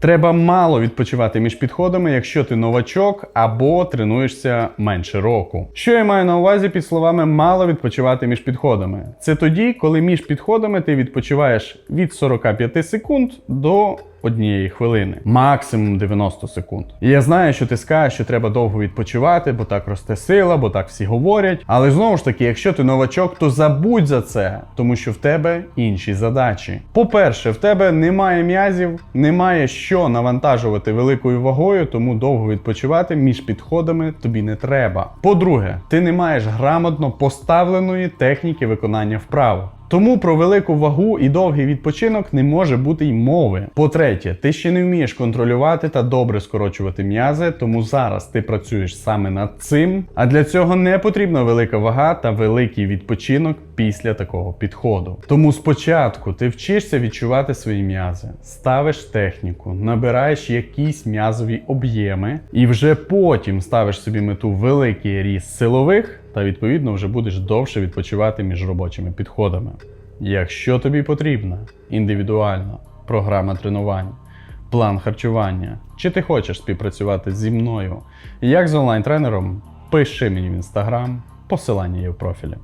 Треба мало відпочивати між підходами, якщо ти новачок або тренуєшся менше року. Що я маю на увазі під словами мало відпочивати між підходами? Це тоді, коли між підходами ти відпочиваєш від 45 секунд до однієї хвилини, максимум 90 секунд. І я знаю, що ти скажеш, що треба довго відпочивати, бо так росте сила, бо так всі говорять. Але знову ж таки, якщо ти новачок, то забудь за це, тому що в тебе інші задачі. По-перше, в тебе немає м'язів, немає що навантажувати великою вагою, тому довго відпочивати між підходами тобі не треба. По-друге, ти не маєш грамотно поставленої техніки виконання вправ. Тому про велику вагу і довгий відпочинок не може бути й мови. По-третє, ти ще не вмієш контролювати та добре скорочувати м'язи, тому зараз ти працюєш саме над цим. А для цього не потрібна велика вага та великий відпочинок після такого підходу. Тому спочатку ти вчишся відчувати свої м'язи, ставиш техніку, набираєш якісь м'язові об'єми, і вже потім ставиш собі мету великий ріст силових та відповідно вже будеш довше відпочивати між робочими підходами. Якщо тобі потрібна індивідуальна програма тренувань, план харчування, чи ти хочеш співпрацювати зі мною як з онлайн-тренером, пиши мені в інстаграм, посилання є в профілі.